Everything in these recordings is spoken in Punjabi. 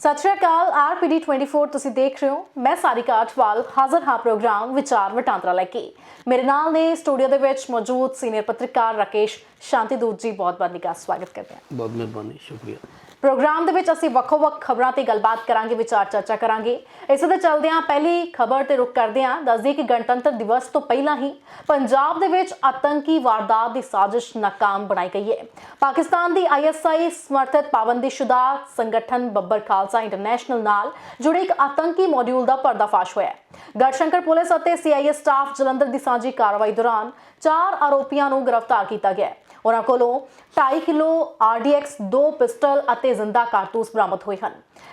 ਸਤਿ ਸ਼੍ਰੀ ਅਕਾਲ, ਆਰਪੀਡੀ 24 ਤੁਸੀਂ ਦੇਖ ਰਹੇ ਹੋ। ਮੈਂ ਸਾਰਿਕਾ ਆਠਵਾਲ, ਹਾਜ਼ਰ ਹਾਂ ਪ੍ਰੋਗਰਾਮ ਵਿਚਾਰ ਵਟਾਂਦਰਾ ਲੈ ਕੇ। ਮੇਰੇ ਨਾਲ ਨੇ ਸਟੂਡੀਓ ਦੇ ਵਿੱਚ ਮੌਜੂਦ ਸੀਨੀਅਰ ਪੱਤਰਕਾਰ ਰਾਕੇਸ਼ ਸ਼ਾਂਤੀ ਦੂਤ ਜੀ, ਬਹੁਤ ਬਹੁਤ ਨਿੱਘਾ ਸਵਾਗਤ ਕਰਦੇ ਹਾਂ। ਬਹੁਤ ਮਿਹਰਬਾਨੀ, ਸ਼ੁਕਰੀਆ। ਪ੍ਰੋਗਰਾਮ ਦੇ ਵਿੱਚ ਅਸੀਂ ਵੱਖੋ-ਵੱਖ ਖਬਰਾਂ ਤੇ ਗੱਲਬਾਤ ਕਰਾਂਗੇ, ਵਿਚਾਰ ਚਰਚਾ ਕਰਾਂਗੇ। ਇਸ ਦੇ ਚਲਦਿਆਂ ਪਹਿਲੀ ਖਬਰ ਤੇ ਰੁਕ ਕਰਦੇ ਹਾਂ। ਦੱਸਦੀ ਕਿ ਗਣਤੰਤਰ ਦਿਵਸ ਤੋਂ ਪਹਿਲਾਂ ਹੀ ਪੰਜਾਬ ਦੇ ਵਿੱਚ ਆਤੰਕੀ ਵਾਰਦਾਤ ਦੀ ਸਾਜ਼ਿਸ਼ ਨਾਕਾਮ ਬਣਾਈ ਗਈ ਹੈ। ਪਾਕਿਸਤਾਨ ਦੀ ਆਈਐਸਆਈ ਸਮਰਥਿਤ ਪਾਬੰਦੀਸ਼ੁਦਾ ਸੰਗਠਨ ਬੱਬਰ ਖਾਲਸਾ ਇੰਟਰਨੈਸ਼ਨਲ ਨਾਲ ਜੁੜੇ ਇੱਕ ਆਤੰਕੀ ਮੋਡਿਊਲ ਦਾ ਪਰਦਾਫਾਸ਼ ਹੋਇਆ ਗੜਸ਼ੰਕਰ ਪੁਲਿਸ ਅਤੇ ਸੀਆਈਏ ਸਟਾਫ ਜਲੰਧਰ ਦੀ ਸਾਂਝੀ ਕਾਰਵਾਈ ਦੌਰਾਨ ਚਾਰ ਆਰੋਪੀਆਂ ਨੂੰ ਗ੍ਰਿਫਤਾਰ ਕੀਤਾ ਗਿਆ ਹੈ। ਉਹਨਾਂ ਕੋਲੋਂ 2.5 ਕਿਲੋ ਆਰਡੀਐਕਸ ਦੋ ਪਿਸਟਲ ਅਤੇ ਜ਼ਿੰਦਾ ਕਾਰਤੂਸ ਬਰਾਮਦ ਹੋਏ ਹਨ।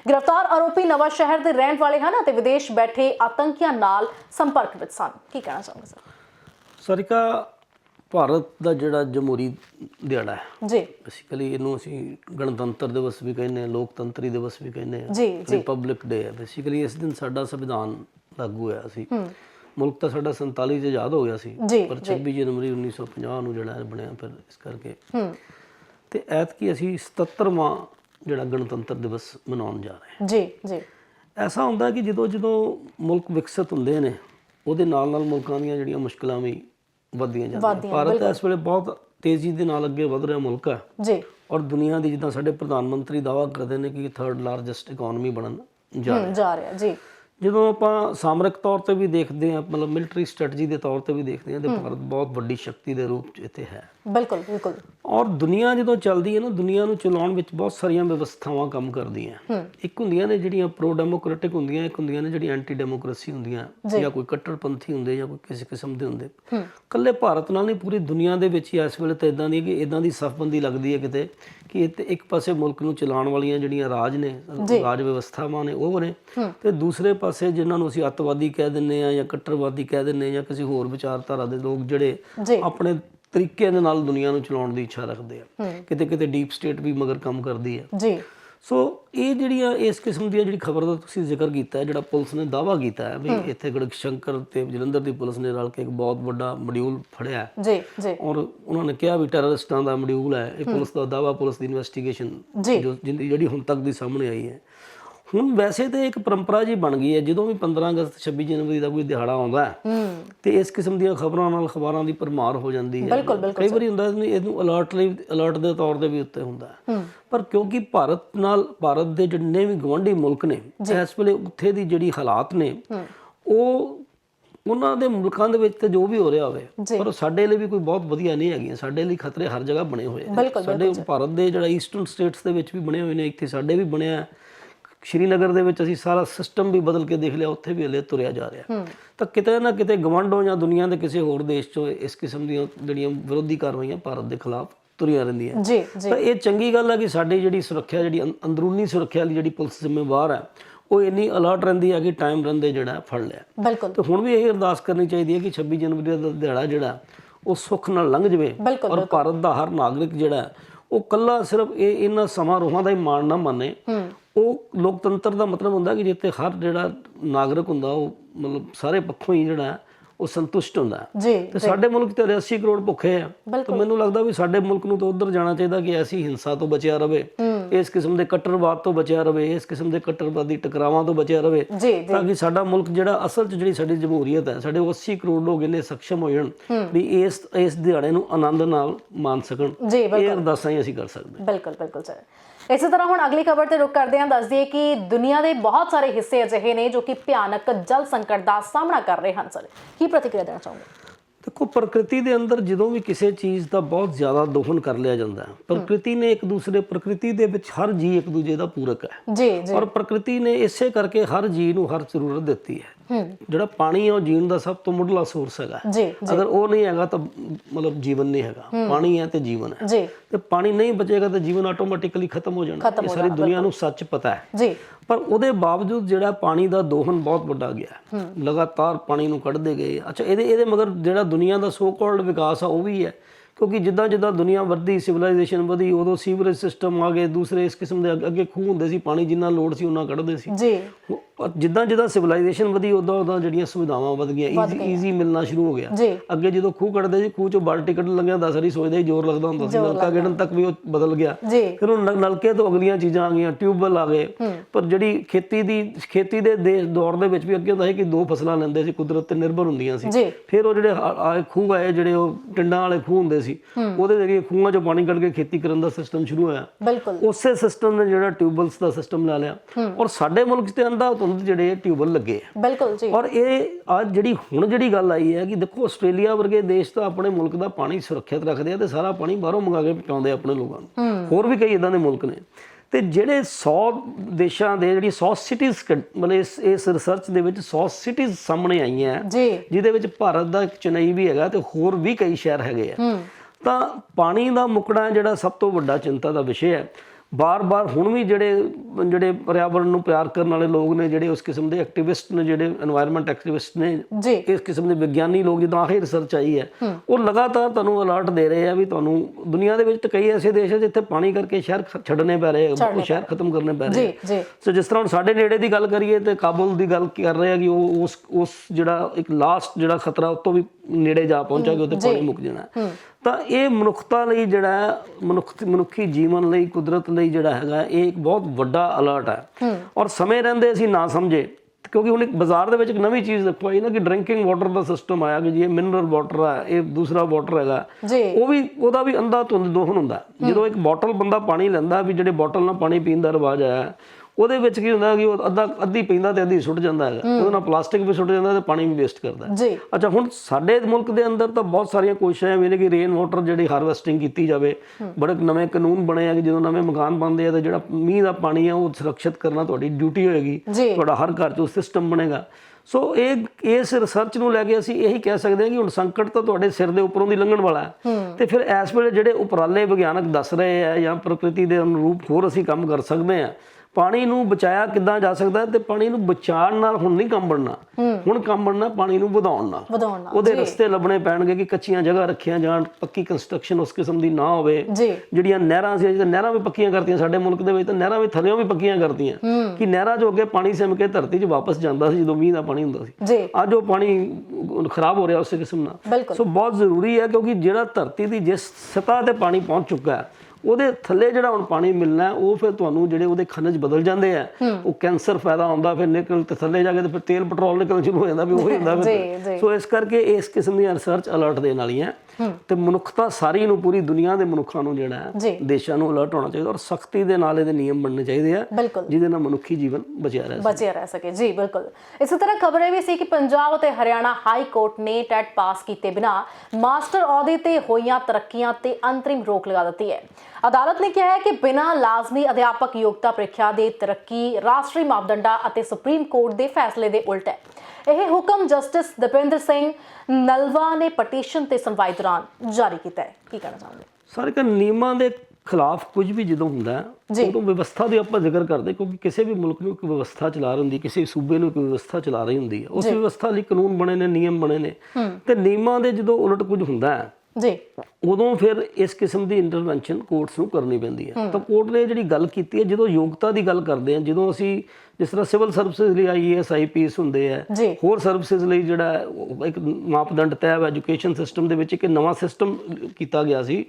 ਗ੍ਰਿਫਤਾਰ ਆਰੋਪੀ ਨਵਾਂ ਸ਼ਹਿਰ ਦੇ ਰਹਿਣ ਵਾਲੇ ਹਨ ਅਤੇ ਵਿਦੇਸ਼ ਬੈਠੇ ਆਤੰਕੀਆਂ ਨਾਲ ਸੰਪਰਕ ਵਿੱਚ ਸਨ। ਕੀ ਕਹਿਣਾ ਚਾਹੁੰਦੇ ਸਰ? ਸਰਿਕਾ ਭਾਰਤ ਦਾ ਜਿਹੜਾ ਜਮਹੂਰੀ ਦਿਹਾੜਾ ਹੈ ਜੀ। ਬੇਸਿਕਲੀ ਇਹਨੂੰ ਅਸੀਂ ਗਣਤੰਤਰ ਦਿਵਸ ਵੀ ਕਹਿੰਦੇ ਹਾਂ ਲੋਕਤੰਤਰੀ ਦਿਵਸ ਵੀ ਕਹਿੰਦੇ ਹਾਂ। ਜੀ ਰਿਪਬਲਿਕ ਡੇ ਹੈ। ਬੇਸਿਕਲੀ ਇਸ ਦਿਨ ਸਾਡਾ ਸੰਵਿਧਾਨ ਲਾਗੂ ਹੋਇਆ ਸੀ। ਮੁਲਕ ਤਾਂ ਸਾਡਾ 47 ਚ ਆਜ਼ਾਦ ਹੋ ਗਿਆ ਸੀ ਜੀ, ਪਰ 26 ਜਨਵਰੀ 1950 ਨੂੰ ਜਿਹੜਾ ਇਹ ਬਣਿਆ ਫਿਰ ਇਸ ਕਰਕੇ। ਹੂੰ। ਤੇ ਐਤਕੀ ਅਸੀਂ 77ਵਾਂ ਜਿਹੜਾ ਗਣਤੰਤਰ ਦਿਵਸ ਮਨਾਉਣ ਜਾ ਰਹੇ ਹਾਂ। ਜੀ ਜੀ। ਐਸਾ ਹੁੰਦਾ ਕਿ ਜਦੋਂ ਜਦੋਂ ਮੁਲਕ ਵਿਕਸਿਤ ਹੁੰਦੇ ਨੇ ਉਹਦੇ ਨਾਲ ਨਾਲ ਮੁਲਕਾਂ ਦੀਆਂ ਜਿਹੜੀਆਂ ਮੁਸ਼ਕਲਾਂ ਵੀ ਵੱਧਦੀਆਂ ਜਾਂਦੀਆਂ ਵੱਧਦੀਆਂ, ਭਾਰਤ ਇਸ ਵੇਲੇ ਬਹੁਤ ਤੇਜ਼ੀ ਦੇ ਨਾਲ ਅੱਗੇ ਵਧ ਰਿਹਾ ਮੁਲਕ ਹੈ। ਜੀ। ਔਰ ਦੁਨੀਆ ਦੀ ਜਿੱਦਾਂ ਸਾਡੇ ਪ੍ਰਧਾਨ ਮੰਤਰੀ ਦਾਵਾ ਕਰਦੇ ਨੇ ਕਿ ਥਰਡ ਲਾਰਜੈਸਟ ਇਕਨੋਮੀ ਬਣਨ ਜਾ ਹੂੰ। ਜਾ ਰਿਹਾ ਜੀ। ਜਦੋਂ ਆਪਾਂ ਸਾਮਰਿਕ ਤੌਰ ਤੇ ਵੀ ਦੇਖਦੇ ਹਾਂ ਮਤਲਬ ਮਿਲਟਰੀ ਸਟ੍ਰੈਟਜੀ ਦੇ ਤੌਰ ਤੇ ਵੀ ਦੇਖਦੇ ਹਾਂ ਤੇ ਭਾਰਤ ਬਹੁਤ ਵੱਡੀ ਸ਼ਕਤੀ ਦੇ ਰੂਪ 'ਚ ਇੱਥੇ ਹੈ। ਬਿਲਕੁਲ ਬਿਲਕੁਲ। ਔਰ ਦੁਨੀਆ ਜਦੋਂ ਚੱਲਦੀ ਹੈ ਨਾ ਦੁਨੀਆ ਨੂੰ ਚਲਾਉਣ ਵਿੱਚ ਬਹੁਤ ਸਾਰੀਆਂ ਵਿਵਸਥਾਵਾਂ ਕੰਮ ਕਰਦੀਆਂ। ਇੱਕ ਹੁੰਦੀਆਂ ਨੇ ਜਿਹੜੀਆਂ ਪ੍ਰੋ ਡੈਮੋਕ੍ਰੈਟਿਕ ਹੁੰਦੀਆਂ ਇੱਕ ਹੁੰਦੀਆਂ ਨੇ ਜਿਹੜੀ ਐਂਟੀ ਡੈਮੋਕ੍ਰੇਸੀ ਹੁੰਦੀਆਂ ਜਾਂ। ਕੋਈ ਕੱਟੜਪੰਥੀ ਹੁੰਦੇ ਜਾਂ ਕੋਈ ਕਿਸੇ ਕਿਸਮ ਦੇ ਹੁੰਦੇ। ਕੱਲੇ ਭਾਰਤ ਨਾਲ ਨਹੀਂ ਪੂਰੀ ਦੁਨੀਆ ਦੇ ਵਿੱਚ ਹੀ ਇਸ ਵੇਲੇ ਤਾਂ ਇਦਾਂ ਦੀ ਕਿ ਇਦਾਂ ਦੀ ਸਫਬੰਦੀ ਲੱਗਦੀ ਹੈ ਕਿਤੇ ਕਿ ਇੱਥੇ ਇੱਕ ਪਾਸੇ ਮੁਲਕ ਨੂੰ ਚਲਾਉਣ ਵਾਲੀਆਂ ਜਿਹੜੀਆਂ ਰਾਜ ਨੇ ਰਾਜ ਵਿਵਸਥਾਵਾਂ ਨੇ ਉਹ ਨੇ। ਤੇ ਦੂਸਰੇ ਪਾਸੇ ਜਿਨ੍ਹਾਂ ਨੂੰ ਅਸੀਂ ਅੱਤਵਾਦੀ ਕਹਿ ਦਿੰਨੇ ਆ ਜਾਂ ਕੱਟੜਵਾਦੀ ਕਹਿ ਦਿੰਨੇ ਜਾਂ ਕਿਸੇ ਹੋਰ ਵਿਚਾਰਧਾਰਾ ਦੇ ਲੋਕ ਜਿਹੜੇ ਆਪਣੇ ਤਰੀਕੇ ਦੇ ਨਾਲ ਦੁਨੀਆ ਨੂੰ ਚਲਾਉਣ ਦੀ ਇੱਛਾ ਰੱਖਦੇ ਆ। ਕਿਤੇ ਕਿਤੇ ਡੀਪ ਸਟੇਟ ਵੀ ਮਗਰ ਕੰਮ ਕਰਦੀ ਹੈ ਜੀ। ਸੋ ਇਹ ਜਿਹੜੀਆਂ ਇਸ ਕਿਸਮ ਦੀਆਂ ਜਿਹੜੀ ਖਬਰ ਦਾ ਤੁਸੀਂ ਜ਼ਿਕਰ ਕੀਤਾ ਹੈ ਜਿਹੜਾ ਪੁਲਿਸ ਨੇ ਦਾਵਾ ਕੀਤਾ ਹੈ ਵੀ ਇੱਥੇ ਗੜਕ ਸ਼ੰਕਰ ਤੇ ਜਲੰਧਰ ਦੀ ਪੁਲਿਸ ਨੇ ਰਲ ਕੇ ਇੱਕ ਬਹੁਤ ਵੱਡਾ ਮੋਡਿਊਲ ਫੜਿਆ ਜੀ ਜੀ। ਔਰ ਉਹਨਾਂ ਨੇ ਕਿਹਾ ਵੀ ਟੈਰਰਿਸਟਾਂ ਦਾ ਮੋਡਿਊਲ ਹੈ ਇਹ ਪੁਲਿਸ ਦਾ ਦਾਵਾ ਪੁਲਿਸ ਦੀ ਇਨਵੈਸਟੀਗੇਸ਼ਨ ਜੀ। ਜਿਹੜੀ ਹੁਣ ਤੱਕ ਦੀ ਸਾਹਮਣੇ ਆਈ ਹੈ। ਹੁਣ ਵੈਸੇ ਤੇ ਇੱਕ ਪਰੰਪਰਾ ਜੀ ਬਣ ਗਈ ਹੈ ਜਦੋਂ ਵੀ 15 ਅਗਸਤ 26 ਜਨਵਰੀ ਦਾ ਕੋਈ ਦਿਹਾੜਾ ਆਉਂਦਾ ਹੈ ਤੇ ਇਸ ਕਿਸਮ ਦੀਆਂ ਖਬਰਾਂ ਨਾਲ ਅਖਬਾਰਾਂ ਦੀ ਪਰਮਾਰ ਹੋ ਜਾਂਦੀ ਹੈ। ਕਈ ਵਾਰੀ ਹੁੰਦਾ ਇਹਨੂੰ ਇਹਨੂੰ ਅਲਰਟ ਲਈ ਅਲਰਟ ਦੇ ਤੌਰ ਤੇ ਵੀ ਉੱਤੇ ਹੁੰਦਾ ਹੈ। ਪਰ ਕਿਉਂਕਿ ਭਾਰਤ ਨਾਲ ਭਾਰਤ ਦੇ ਜਿੰਨੇ ਵੀ ਗਵੰਡੀ ਮੁਲਕ ਨੇ ਇਸ ਵੇਲੇ ਉੱਥੇ ਦੀ ਜਿਹੜੀ ਹਾਲਾਤ ਨੇ ਉਹ ਉਹਨਾਂ ਦੇ ਮੁਲਕਾਂ ਦੇ ਵਿੱਚ ਤੇ ਜੋ ਵੀ ਹੋ ਰਿਹਾ ਹੋਵੇ ਪਰ ਸਾਡੇ ਲਈ ਵੀ ਕੋਈ ਬਹੁਤ ਵਧੀਆ ਨਹੀਂ ਹੈਗੀਆਂ। ਸਾਡੇ ਲਈ ਖਤਰੇ ਹਰ ਜਗ੍ਹਾ ਬਣੇ ਹੋਏ ਨੇ। ਸਾਡੇ ਭਾਰਤ ਦੇ ਜਿਹੜਾ ਈਸਟਰਨ ਸਟੇਟਸ ਦੇ ਵਿੱਚ ਵੀ ਬਣੇ ਹੋਏ ਨੇ ਇੱਥੇ ਸਾਡੇ ਵੀ ਬਣਿਆ। ਸ਼੍ਰੀਨਗਰ ਦੇ ਵਿੱਚ ਅਸੀਂ ਸਾਰਾ ਸਿਸਟਮ ਵੀ ਬਦਲ ਕੇ ਦੇਖ ਲਿਆ ਉੱਥੇ ਵੀ ਹਲੇ ਤੁਰਿਆ ਜਾ ਰਿਹਾ। ਤਾਂ ਕਿਤੇ ਨਾ ਕਿਤੇ ਗਵੰਡੋਂ ਜਾਂ ਦੁਨੀਆ ਦੇ ਕਿਸੇ ਹੋਰ ਦੇਸ਼ 'ਚੋਂ ਇਸ ਕਿਸਮ ਦੀਆਂ ਜਿਹੜੀਆਂ ਵਿਰੋਧੀ ਕਾਰਵਾਈਆਂ ਭਾਰਤ ਦੇ ਖਿਲਾਫ ਤੁਰੀਆਂ ਰਹਿੰਦੀਆਂ। ਜੀ ਜੀ। ਤਾਂ ਇਹ ਚੰਗੀ ਗੱਲ ਹੈ ਕਿ ਸਾਡੀ ਜਿਹੜੀ ਸੁਰੱਖਿਆ ਜਿਹੜੀ ਅੰਦਰੂਨੀ ਸੁਰੱਖਿਆ ਲਈ ਜਿਹੜੀ ਪੁਲਿਸ ਜ਼ਿੰਮੇਵਾਰ ਹੈ ਉਹ ਇੰਨੀ ਅਲਰਟ ਰਹਿੰਦੀ ਹੈ ਕਿ ਟਾਈਮ ਰਹਿੰਦੇ ਜਿਹੜਾ ਫੜ ਲਿਆ। ਬਿਲਕੁਲ। ਤੇ ਹੁਣ ਵੀ ਇਹ ਅਰਦਾਸ ਕਰਨੀ ਚਾਹੀਦੀ ਹੈ ਕਿ 26 ਜਨਵਰੀ ਦਾ ਦਿਹਾੜਾ ਜਿਹੜਾ ਉਹ ਸੁੱਖ ਨਾਲ ਲੰਘ ਜਵੇ ਔਰ ਭਾਰਤ ਦਾ ਹਰ ਨਾਗਰਿਕ ਜਿਹੜਾ ਉਹ ਕੱਲਾ ਸਿਰਫ ਇਹ ਇਹਨਾਂ ਸਮਾਰੋਹਾਂ ਦਾ ਹੀ ਮਾਣ ਨਾ ਮੰਨੇ। ਉਹ ਲੋਕਤੰਤਰ ਦਾ ਮਤਲਬ ਹੁੰਦਾ ਕਿ ਜਿੱਥੇ ਹਰ ਜਿਹੜਾ ਨਾਗਰਿਕ ਹੁੰਦਾ ਉਹ ਮਤਲਬ ਸਾਰੇ ਪੱਖੋਂ ਹੀ ਜਿਹੜਾ ਉਹ ਸੰਤੁਸ਼ਟ ਹੁੰਦਾ। ਜੀ ਤੇ ਸਾਡੇ ਮੁਲਕ ਤੇ 80 ਕਰੋੜ ਭੁੱਖੇ ਆ। ਤਾਂ ਮੈਨੂੰ ਲੱਗਦਾ ਵੀ ਸਾਡੇ ਮੁਲਕ ਨੂੰ ਤਾਂ ਉਧਰ ਜਾਣਾ ਚਾਹੀਦਾ ਕਿ ਐਸੀ ਹਿੰਸਾ ਤੋਂ ਬਚਿਆ ਰਵੇ। ਇਸ ਕਿਸਮ ਦੇ ਕੱਟੜਵਾਦ ਤੋਂ ਬਚਿਆ ਰਵੇ ਇਸ ਕਿਸਮ ਦੇ ਕੱਟੜਵਾਦੀ ਟਕਰਾਵਾਂ ਤੋਂ ਬਚਿਆ ਰਵੇ। ਤਾਂ ਕਿ ਸਾਡਾ ਮੁਲਕ ਜਿਹੜਾ ਅਸਲ 'ਚ ਜਿਹੜੀ ਸਾਡੀ ਜਮਹੂਰੀਅਤ ਹੈ ਸਾਡੇ ਉਹ 80 ਕਰੋੜ ਲੋਕ ਇੰਨੇ ਸક્ષਮ ਹੋ ਜਾਣ ਵੀ ਇਸ ਇਸ ਦਿਹਾੜੇ ਨੂੰ ਆਨੰਦ ਨਾਲ ਮਾਣ ਸਕਣ। ਇਹ ਅਰਦਾਸਾਂ ਹੀ ਅਸੀਂ ਕਰ ਸਕਦੇ ਹਾਂ। ਬਿਲਕੁਲ ਬਿਲਕੁਲ ਸਰ। ਇਸੇ ਤਰ੍ਹਾਂ ਹੁਣ ਅਗਲੀ ਖਬਰ ਤੇ ਰੁਕ ਕਰਦੇ ਹਾਂ ਦੱਸ ਦਈਏ ਕਿ ਦੁਨੀਆ ਦੇ ਬਹੁਤ ਸਾਰੇ ਹਿੱਸੇ ਅਜਿਹੇ ਨੇ ਜੋ ਕਿ ਭਿਆਨਕ ਜਲ ਸੰਕਟ ਦਾ ਸਾਹਮਣਾ ਕਰ ਰਹੇ ਹਨ ਸਰ। ਕੀ ਪ੍ਰਤੀਕਿਰਿਆ ਦੇਣਾ ਚਾਹੋਗੇ? ਦੇਖੋ ਪ੍ਰਕਿਰਤੀ ਦੇ ਅੰਦਰ ਜਦੋਂ ਵੀ ਕਿਸੇ ਚੀਜ਼ ਦਾ ਬਹੁਤ ਜ਼ਿਆਦਾ ਦੋਹਨ ਕਰ ਲਿਆ ਜਾਂਦਾ ਹੈ ਪ੍ਰਕਿਰਤੀ ਨੇ ਇੱਕ ਦੂਸਰੇ ਪ੍ਰਕਿਰਤੀ ਦੇ ਵਿੱਚ ਹਰ ਜੀ ਇੱਕ ਦੂਜੇ ਦਾ ਪੂਰਕ ਹੈ। ਜੀ ਜੀ। ਔਰ ਪ੍ਰਕਿਰਤੀ ਨੇ ਇਸੇ ਕਰਕੇ ਹਰ ਜੀ ਨੂੰ ਹਰ ਜ਼ਰੂਰਤ ਦਿੱਤੀ ਹੂੰ। ਜਿਹੜਾ ਪਾਣੀ ਹੈ ਉਹ ਜੀਵਨ ਦਾ ਸਭ ਤੋਂ ਮੁੱਢਲਾ ਸੋਰਸ ਹੈਗਾ। ਜੀ ਅਗਰ ਉਹ ਨਹੀਂ ਹੈਗਾ ਤਾਂ ਮਤਲਬ ਜੀਵਨ ਨਹੀਂ ਹੈਗਾ। ਪਾਣੀ ਹੈ ਤੇ ਜੀਵਨ ਹੈ। ਜੀ। ਤੇ ਪਾਣੀ ਨਹੀਂ ਬਚੇਗਾ ਤਾਂ ਜੀਵਨ ਆਟੋਮੈਟਿਕਲੀ ਖਤਮ ਹੋ ਜਾਣਾ। ਇਹ ਸਾਰੀ ਦੁਨੀਆ ਨੂੰ ਸੱਚ ਪਤਾ ਹੈ। ਜੀ। ਪਰ ਉਹਦੇ ਬਾਵਜੂਦ ਜਿਹੜਾ ਪਾਣੀ ਦਾ ਦੋਹਨ ਬਹੁਤ ਵੱਡਾ ਗਿਆ। ਲਗਾਤਾਰ ਪਾਣੀ ਨੂੰ ਕੱਢਦੇ ਗਏ। ਅੱਛਾ ਇਹਦੇ ਇਹਦੇ ਮਗਰ ਜਿਹੜਾ ਦੁਨੀਆ ਦਾ ਸੋ ਕਾਲਡ ਵਿਕਾਸ ਆ ਉਹ ਵੀ ਹੈ। ਕਿਉਂਕਿ ਜਿੱਦਾਂ ਜਿੱਦਾਂ ਦੁਨੀਆ ਵੱਧਦੀ ਸਿਵਲਾਈਜੇਸ਼ਨ ਵਧੀ ਉਦੋਂ ਸੀਵਰੇਜ ਸਿਸਟਮ ਆ ਗਏ। ਦੂਸਰੇ ਇਸ ਕਿਸਮ ਦੇ ਅੱਗੇ ਖੂਹ ਹੁੰਦੇ ਸੀ ਪਾਣੀ ਜਿੰਨਾ ਲੋੜ ਸੀ ਉਹਨਾਂ ਕੱਢਦੇ ਸੀ। ਜੀ। ਔਰ ਜਿੱਦਾਂ ਜਿੱਦਾਂ ਸਿਵਲਾਈਜੇਸ਼ਨ ਵਧੀ ਉਦਾਂ ਉਦਾਂ ਜਿਹੜੀਆਂ ਸੁਵਿਧਾਵਾਂ ਵਧ ਗਈਆਂ ਈਜ਼ੀ ਮਿਲਣਾ ਸ਼ੁਰੂ ਹੋ ਗਿਆ। ਅੱਗੇ ਜਦੋਂ ਖੂਹ ਕੱਢਦੇ ਸੀ ਖੂਹ ਚੋਂ ਬਾਲਟੀ ਕੱਢਣ ਲੱਗਿਆ ਦਸ ਵਾਰੀ ਸੋਚਦੇ ਜ਼ੋਰ ਲੱਗਦਾ ਹੁੰਦਾ ਸੀ ਨਲਕਾ ਕੱਢਣ ਤੱਕ ਵੀ ਉਹ ਬਦਲ ਗਿਆ। ਫਿਰ ਉਹ ਨਲਕੇ ਤੋਂ ਅਗਲੀਆਂ ਚੀਜ਼ਾਂ ਆ ਗਈਆਂ ਟਿਊਬਵੈਲ ਆ ਗਏ। ਪਰ ਜਿਹੜੀ ਖੇਤੀ ਦੀ ਖੇਤੀ ਦੇ ਦੇ ਦੌਰ ਦੇ ਵਿੱਚ ਵੀ ਅੱਗੇ ਹੁੰਦਾ ਸੀ ਕਿ ਦੋ ਫਸਲਾਂ ਲੈਂਦੇ ਸੀ ਕੁਦਰਤ ਤੇ ਨਿਰਭਰ ਹੁੰਦੀਆਂ ਸੀ। ਫਿਰ ਉਹ ਜਿਹੜੇ ਆਏ ਖੂਹ ਆਏ ਜਿਹੜੇ ਉਹ ਟਿੰਡਾਂ ਵਾਲੇ ਖੂਹ ਹੁੰਦੇ ਸੀ ਉਹਦੇ ਜ਼ਰੀਏ ਖੂਹਾਂ 'ਚੋਂ ਪਾਣੀ ਕੱਢ ਕੇ ਖੇਤੀ ਕਰਨ ਦਾ ਸਿਸਟਮ ਸ਼ੁਰੂ ਹੋਇਆ। ਉਸੇ ਸਿਸਟਮ ਨੇ ਜਿਹੜਾ ਟਿਊਬਵੈਲਸ ਦਾ ਸਿਸਟਮ ਲੈ ਲਿਆ। ਔਰ ਸਾਡੇ ਮੁਲਕ ਤੇ ਅੰਦਾ ਧੁੰਦ ਜਿਹੜੇ ਟਿਊਬਵੈਲ ਲੱਗੇ ਆ। ਬਿਲਕੁਲ ਜੀ। ਔਰ ਇਹ ਅੱਜ ਜਿਹੜੀ ਹੁਣ ਜਿਹੜੀ ਗੱਲ ਆਈ ਹੈ ਕਿ ਦੇਖੋ ਆਸਟ੍ਰੇਲੀਆ ਵਰਗੇ ਦੇਸ਼ ਤਾਂ ਆਪਣੇ ਮੁਲਕ ਦਾ ਪਾਣੀ ਸੁਰੱਖਿਅਤ ਰੱਖਦੇ ਆ ਤੇ ਸਾਰਾ ਪਾਣੀ ਬਾਹਰੋਂ ਮੰਗਾ ਕੇ ਪਹੁੰਚਾਉਂਦੇ ਆ ਆਪਣੇ ਲੋਕਾਂ ਨੂੰ। ਹੋਰ ਵੀ ਕਈ ਇਦਾਂ ਦੇ ਮੁਲਕ ਨੇ। ਤੇ ਜਿਹੜੇ 100 ਦੇਸ਼ਾਂ ਦੇ ਜਿਹੜੀ 100 ਸਿਟੀਜ਼ ਮਤਲਬ ਇਸ ਇਸ ਰਿਸਰਚ ਦੇ ਵਿੱਚ 100 ਸਿਟੀਜ਼ ਸਾਹਮਣੇ ਆਈਆਂ ਜੀ। ਜਿਹਦੇ ਵਿੱਚ ਭਾਰਤ ਦਾ ਚੇਨਈ ਵੀ ਹੈਗਾ ਤੇ ਹੋਰ ਵੀ ਕਈ ਸ਼ਹਿਰ ਹੈਗੇ ਆ। ਤਾਂ ਪਾਣੀ ਦਾ ਮੁਕਣਾ ਜਿਹੜਾ ਸਭ ਤੋਂ ਵੱਡਾ ਚਿੰਤਾ ਦਾ ਵਿਸ਼ੇ ਹੈ। ਬਾਰ-ਬਾਰ ਹੁਣ ਵੀ ਜਿਹੜੇ ਜਿਹੜੇ ਪਰਿਆਵਰਣ ਨੂੰ ਪਿਆਰ ਕਰਨ ਵਾਲੇ ਲੋਕ ਨੇ ਜਿਹੜੇ ਉਸ ਕਿਸਮ ਦੇ ਐਕਟਿਵਿਸਟ ਨੇ ਜਿਹੜੇ এনवायरमेंट ਐਕਟਿਵਿਸਟ ਨੇ ਇਸ ਕਿਸਮ ਦੇ ਵਿਗਿਆਨੀ ਲੋਕ ਜਿੱਦਾਂ ਆਖੇ ਰਿਸਰਚ ਆਈ ਹੈ ਉਹ ਲਗਾਤਾਰ ਤੁਹਾਨੂੰ ਅਲਰਟ ਦੇ ਰਹੇ ਆ ਵੀ ਤੁਹਾਨੂੰ ਦੁਨੀਆ ਦੇ ਵਿੱਚ ਤਾਂ ਕਈ ਐਸੇ ਦੇਸ਼ ਹੈ ਜਿੱਥੇ ਪਾਣੀ ਕਰਕੇ ਸ਼ਹਿਰ ਛੱਡਣੇ ਪੈ ਰਹੇ ਆ ਸ਼ਹਿਰ ਖਤਮ ਕਰਨੇ ਪੈ ਰਹੇ ਜੀ। ਸੋ ਜਿਸ ਤਰ੍ਹਾਂ ਸਾਡੇ ਨੇੜੇ ਦੀ ਗੱਲ ਕਰੀਏ ਤੇ ਕਾਬੁਲ ਦੀ ਗੱਲ ਕਰ ਰਹੇ ਆ ਕਿ ਉਹ ਉਸ ਉਸ ਜਿਹੜਾ ਇੱਕ ਲਾਸਟ ਜਿਹੜਾ ਖਤਰਾ ਉਸ ਵੀ ਨੇੜੇ ਜਾ ਪਹੁੰਚਾਂਗੇ ਉੱਥੇ ਪਾਣੀ ਮੁੱਕ ਜਾਣਾ। ਤਾਂ ਇਹ ਮਨੁੱਖਤਾ ਲਈ ਜਿਹੜਾ ਮਨੁੱਖ ਮਨੁੱਖੀ ਜੀਵਨ ਲਈ ਕੁਦਰਤ ਲਈ ਜਿਹੜਾ ਹੈਗਾ ਇਹ ਇੱਕ ਬਹੁਤ ਵੱਡਾ ਅਲਰਟ ਹੈ। ਔਰ ਸਮੇਂ ਰਹਿੰਦੇ ਅਸੀਂ ਨਾ ਸਮਝੇ ਕਿਉਂਕਿ ਹੁਣ ਇੱਕ ਬਾਜ਼ਾਰ ਦੇ ਵਿੱਚ ਇੱਕ ਨਵੀਂ ਚੀਜ਼ ਦੇਖੋ ਆਈ ਨਾ ਕਿ ਡਰਿੰਕਿੰਗ ਵਾਟਰ ਦਾ ਸਿਸਟਮ ਆਇਆ ਕਿ ਜੀ ਇਹ ਮਿਨਰਲ ਵਾਟਰ ਹੈ ਇਹ ਦੂਸਰਾ ਵਾਟਰ ਹੈਗਾ। ਉਹ ਵੀ ਉਹਦਾ ਵੀ ਅੰਧਾ ਧੁੰਦ ਦੋਹਨ ਹੁੰਦਾ। ਜਦੋਂ ਇੱਕ ਬੋਟਲ ਬੰਦਾ ਪਾਣੀ ਲੈਂਦਾ ਵੀ ਜਿਹੜੇ ਬੋਟਲ ਨਾਲ ਪਾਣੀ ਪੀਣ ਦਾ ਰਿਵਾਜ ਆਇਆ ਉਹਦੇ ਵਿੱਚ ਕੀ ਹੁੰਦਾ ਕਿ ਉਹ ਅੱਧਾ ਅੱਧੀ ਪੀਂਦਾ ਤੇ ਅੱਧੀ ਸੁੱਟ ਜਾਂਦਾ ਹੈਗਾ। ਉਹਦੇ ਨਾਲ ਪਲਾਸਟਿਕ ਵੀ ਸੁੱਟ ਜਾਂਦਾ ਤੇ ਪਾਣੀ ਵੀ ਵੇਸਟ ਕਰਦਾ ਜੀ। ਅੱਛਾ ਹੁਣ ਸਾਡੇ ਮੁਲਕ ਦੇ ਅੰਦਰ ਤਾਂ ਬਹੁਤ ਸਾਰੀਆਂ ਕੋਸ਼ਿਸ਼ਾਂ ਵੀ ਨੇ ਕਿ ਰੇਨ ਵਾਟਰ ਜਿਹੜੀ ਹਾਰਵੈਸਟਿੰਗ ਕੀਤੀ ਜਾਵੇ। ਬੜੇ ਨਵੇਂ ਕਾਨੂੰਨ ਬਣੇ ਆ ਕਿ ਜਦੋਂ ਨਵੇਂ ਮਕਾਨ ਬਣਦੇ ਆ ਤਾਂ ਜਿਹੜਾ ਮੀਂਹ ਦਾ ਪਾਣੀ ਆ ਉਹ ਸੁਰੱਖਿਅਤ ਕਰਨਾ ਤੁਹਾਡੀ ਡਿਊਟੀ ਹੋਏਗੀ। ਤੁਹਾਡਾ ਹਰ ਘਰ 'ਚ ਉਹ ਸਿਸਟਮ ਬਣੇਗਾ। ਸੋ ਇਹ ਇਸ ਰਿਸਰਚ ਨੂੰ ਲੈ ਕੇ ਅਸੀਂ ਇਹੀ ਕਹਿ ਸਕਦੇ ਹਾਂ ਕਿ ਹੁਣ ਸੰਕਟ ਤਾਂ ਤੁਹਾਡੇ ਸਿਰ ਦੇ ਉੱਪਰੋਂ ਦੀ ਲੰਘਣ ਵਾਲਾ ਹੈ। ਤੇ ਫਿਰ ਇਸ ਵੇਲੇ ਜਿਹੜੇ ਉਪਰਾਲੇ ਵਿਗਿਆਨਕ ਦੱਸ ਰਹੇ ਆ ਜਾਂ ਪ੍ਰਕਿਰਤੀ ਦੇ ਅਨੁਰੂਪ ਹੋਰ ਅਸੀਂ ਕੰਮ ਕਰ ਸਕਦੇ ਆ ਪਾਣੀ ਨੂੰ ਬਚਾਇਆ ਕਿੱਦਾਂ ਜਾ ਸਕਦਾ ਤੇ ਪਾਣੀ ਨੂੰ ਬਚਾਉਣ ਨਾਲ ਹੁਣ ਨਹੀਂ ਕੰਮ ਬਣਨਾ। ਹੁਣ ਕੰਮ ਬਣਨਾ ਪਾਣੀ ਨੂੰ ਵਧਾਉਣ ਨਾਲ। ਉਹਦੇ ਰਸਤੇ ਲੱਭਣੇ ਪੈਣਗੇ ਕਿ ਕੱਚੀਆਂ ਜਗ੍ਹਾ ਰੱਖੀਆਂ ਜਾਣ ਪੱਕੀ ਕੰਸਟਰਕਸ਼ਨ ਉਸ ਕਿਸਮ ਦੀ ਨਾ ਹੋਵੇ। ਜਿਹੜੀਆਂ ਨਹਿਰਾਂ ਸੀ ਅੱਜ ਨਹਿਰਾਂ ਵੀ ਪੱਕੀਆਂ ਕਰਤੀਆਂ ਸਾਡੇ ਮੁਲਕ ਦੇ ਵਿੱਚ ਤਾਂ ਨਹਿਰਾਂ ਵੀ ਥੱਲੇੋਂ ਵੀ ਪੱਕੀਆਂ ਕਰਤੀਆਂ। ਕਿ ਨਹਿਰਾਂ 'ਚੋਂ ਅੱਗੇ ਪਾਣੀ ਸਿਮ ਕੇ ਧਰਤੀ 'ਚ ਵਾਪਸ ਜਾਂਦਾ ਸੀ ਜਦੋਂ ਮੀਂਹ ਦਾ ਪਾਣੀ ਹੁੰਦਾ ਸੀ। ਅੱਜ ਉਹ ਪਾਣੀ ਖਰਾਬ ਹੋ ਰਿਹਾ ਉਸੇ ਕਿਸਮ ਨਾਲ। ਸੋ ਬਹੁਤ ਜ਼ਰੂਰੀ ਹੈ ਕਿਉਂਕਿ ਜਿਹੜਾ ਧਰਤੀ ਦੀ ਜਿਸ ਸਤਹ ਤੇ ਪਾਣੀ ਪਹੁੰਚ ਚੁੱਕਾ ਹੈ ਉਹਦੇ ਥੱਲੇ ਜਿਹੜਾ ਹੁਣ ਪਾਣੀ ਮਿਲਣਾ ਉਹ ਫਿਰ ਤੁਹਾਨੂੰ ਜਿਹੜੇ ਉਹਦੇ ਖਣਜ ਬਦਲ ਜਾਂਦੇ ਆ। ਉਹ ਕੈਂਸਰ ਪੈਦਾ ਹੁੰਦਾ ਫਿਰ ਨਿਕਲ ਤੇ ਥੱਲੇ ਜਾ ਕੇ ਤੇ ਫਿਰ ਤੇਲ ਪੈਟਰੋਲ ਨਿਕਲਣਾ ਸ਼ੁਰੂ ਹੋ ਜਾਂਦਾ ਵੀ ਉਹ ਹੀ ਹੁੰਦਾ ਫਿਰ। ਸੋ ਇਸ ਕਰਕੇ ਇਸ ਕਿਸਮ ਦੀਆਂ ਰਿਸਰਚ ਅਲਰਟ ਦੇਣ ਵਾਲੀਆਂ। ਤੇ ਮਨੁੱਖਤਾ ਸਾਰੀ ਨੂੰ ਪੂਰੀ ਦੁਨੀਆ ਦੇ ਮਨੁੱਖਾਂ ਨੂੰ ਜਿਹੜਾ ਹੈ ਦੇਸ਼ਾਂ ਨੂੰ ਅਲਰਟ ਹੋਣਾ ਚਾਹੀਦਾ ਔਰ ਸਖਤੀ ਦੇ ਨਾਲ ਇਹਦੇ ਨਿਯਮ ਬਣਨੇ ਚਾਹੀਦੇ ਆ ਜਿਹਦੇ ਨਾਲ ਮਨੁੱਖੀ ਜੀਵਨ ਬਚਿਆ ਰਹੇ ਬਚਿਆ ਰਹਿ ਸਕੇ ਜੀ ਬਿਲਕੁਲ। ਇਸੇ ਤਰ੍ਹਾਂ ਖਬਰ ਇਹ ਵੀ ਸੀ ਕਿ ਪੰਜਾਬ ਅਤੇ ਹਰਿਆਣਾ ਹਾਈ ਕੋਰਟ ਨੇ ਟੈਟ ਪਾਸ ਕੀਤੇ ਬਿਨਾ ਮਾਸਟਰ ਅਹੁਦੇ ਤੇ ਹੋਈਆਂ ਤਰੱਕੀਆਂ ਤੇ ਅੰਤਰਿਮ ਰੋਕ ਲਗਾ ਦਿੱਤੀ ਹੈ। ਅਦਾਲਤ ਨੇ ਕਿਹਾ ਹੈ ਕਿ ਬਿਨਾ ਲਾਜ਼ਮੀ ਅਧਿਆਪਕ ਯੋਗਤਾ ਪ੍ਰੀਖਿਆ ਦੇ ਤਰੱਕੀ ਰਾਸ਼ਟਰੀ ਮਾਪਦੰਡਾਂ ਅਤੇ ਸੁਪਰੀਮ ਕੋਰਟ ਦੇ ਫੈਸਲੇ ਦੇ ਉਲਟ ਹੈ। ਇਹ ਹੁਕਮ ਜਸਟਿਸ ਦਪਿੰਦਰ ਸਿੰਘ ਨਲਵਾ ਨੇ ਪਟੀਸ਼ਨ ਤੇ ਸੁਣਵਾਈ ਦੌਰਾਨ ਜਾਰੀ ਕੀਤਾ ਹੈ। ਕੀ ਕਹਿਣਾ ਚਾਹੁੰਦੇ ਸਾਰੇ ਕਾ ਨਿਯਮਾਂ ਦੇ ਖਿਲਾਫ ਕੁਝ ਵੀ ਜਦੋਂ ਹੁੰਦਾ। ਉਦੋਂ ਵਿਵਸਥਾ ਦੀ ਆਪਾਂ ਜ਼ਿਕਰ ਕਰਦੇ ਕਿਉਂਕਿ ਕਿਸੇ ਵੀ ਮੁਲਕ ਨੂੰ ਇੱਕ ਵਿਵਸਥਾ ਚਲਾ ਰਹੀ ਹੁੰਦੀ ਕਿਸੇ ਸੂਬੇ ਨੂੰ ਇੱਕ ਵਿਵਸਥਾ ਚਲਾ ਰਹੀ ਹੁੰਦੀ ਹੈ। ਉਸ ਵਿਵਸਥਾ ਲਈ ਕਾਨੂੰਨ ਬਣੇ ਨੇ ਨਿਯਮ ਬਣੇ ਨੇ। ਤੇ ਨਿਯਮਾਂ ਦੇ ਜਦੋਂ ਉਲਟ ਕੁਝ ਹੁੰਦਾ ਹੈ ਜੀ। ਉਦੋਂ ਫਿਰ ਇਸ ਕਿਸਮ ਦੀ ਇੰਟਰਵੈਂਸ਼ਨ ਕੋਰਟਸ ਨੂੰ ਕਰਨੀ ਪੈਂਦੀ ਹੈ। ਤਾਂ ਕੋਰਟ ਨੇ ਜਿਹੜੀ ਗੱਲ ਕੀਤੀ ਹੈ ਜਦੋਂ ਯੋਗਤਾ ਦੀ ਗੱਲ ਕਰਦੇ ਹਾਂ ਜਦੋਂ ਅਸੀਂ ਜਿਸ ਤਰ੍ਹਾਂ ਸਿਵਲ ਸਰਵਿਸਿਜ਼ ਲਈ ਆਈਏਐਸ ਆਈਪੀਐਸ ਹੁੰਦੇ ਆ। ਹੋਰ ਸਰਵਿਸਿਜ਼ ਲਈ ਜਿਹੜਾ ਇੱਕ ਮਾਪਦੰਡ ਤੈਅ ਐਜੂਕੇਸ਼ਨ ਸਿਸਟਮ ਦੇ ਵਿੱਚ ਇੱਕ ਨਵਾਂ ਸਿਸਟਮ ਕੀਤਾ ਗਿਆ ਸੀ